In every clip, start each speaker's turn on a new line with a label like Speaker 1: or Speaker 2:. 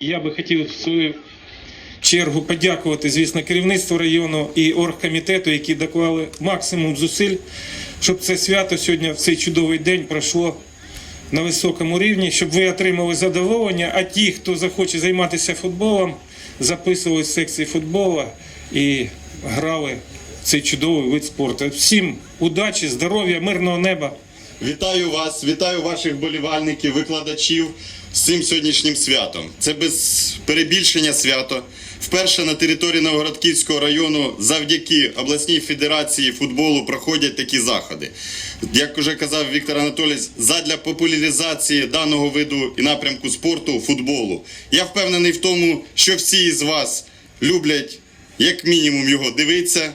Speaker 1: Я би хотів в свою чергу подякувати, звісно, керівництву району і оргкомітету, які доклали максимум зусиль, щоб це свято сьогодні в цей чудовий день пройшло на високому рівні, щоб ви отримали задоволення. А ті, хто захоче займатися футболом, записували з секції футболу і грали в цей чудовий вид спорту. Всім удачі, здоров'я, мирного неба.
Speaker 2: Вітаю вас, вітаю ваших болівальників, викладачів з цим сьогоднішнім святом. Це без перебільшення свято. Вперше на території Новгородківського району завдяки обласній федерації футболу проходять такі заходи. Як вже казав Віктор Анатолійович, задля популяризації даного виду і напрямку спорту футболу. Я впевнений в тому, що всі із вас люблять як мінімум його дивитися,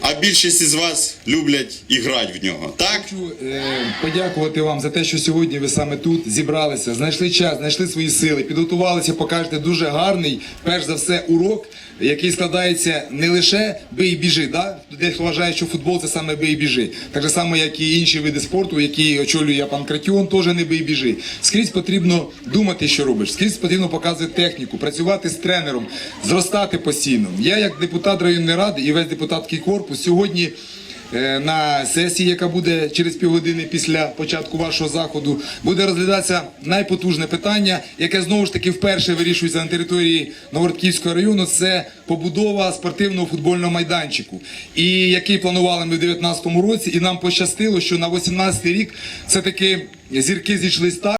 Speaker 2: а більшість із вас люблять і грати в нього. Так?
Speaker 3: Хочу е, подякувати вам за те, що сьогодні ви саме тут зібралися, знайшли час, знайшли свої сили, підготувалися, покажете дуже гарний, перш за все, урок, який складається не лише бий і біжи. Да? Дехто вважає, що футбол це саме бий і біжи. Так же само, як і інші види спорту, які очолює пан Кратіон, теж не бий і біжи. Скрізь потрібно думати, що робиш. Скрізь потрібно показувати техніку, працювати з тренером, зростати постійно. Я, як депутат районної ради і весь депутатський корпус, сьогодні. Е, на сесії, яка буде через півгодини після початку вашого заходу, буде розглядатися найпотужне питання, яке знову ж таки вперше вирішується на території Новгородківського району. Це побудова спортивного футбольного майданчику, і який планували ми в 2019 році. І нам пощастило, що на 2018 рік все таки зірки зійшлись так.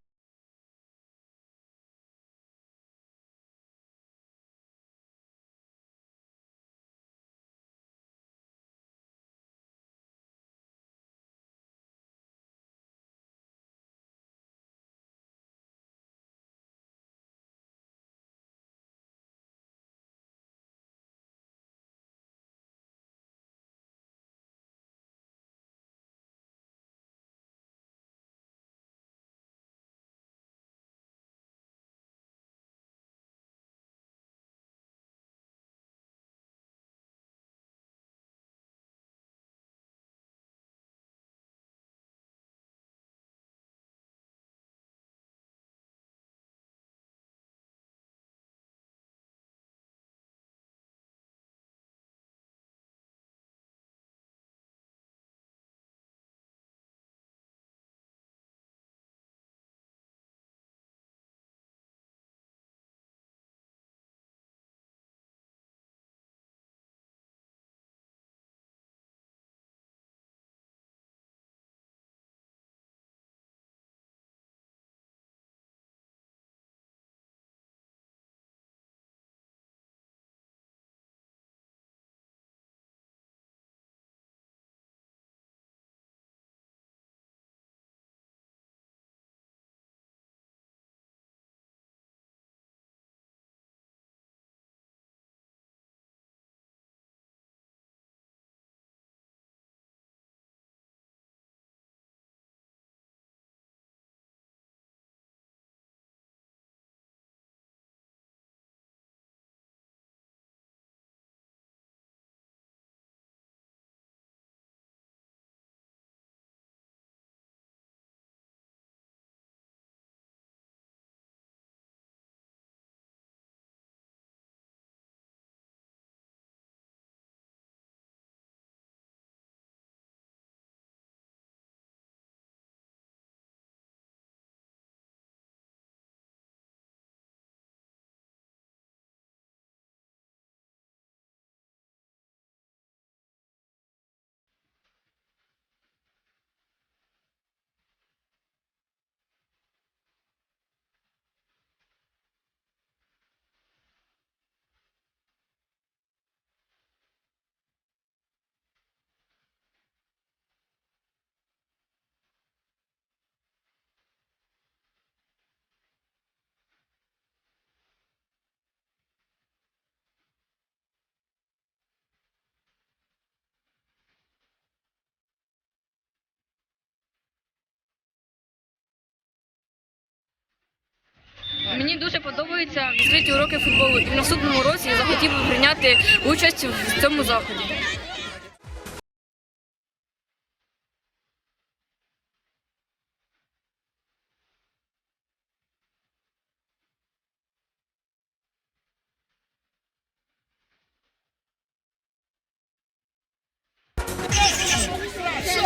Speaker 4: Мені дуже подобається відкриті уроки футболу. І в наступному році я захотів би прийняти участь в цьому заході.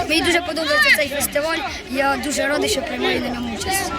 Speaker 5: Мені дуже подобається цей фестиваль. Я дуже радий, що приймаю на ньому участь.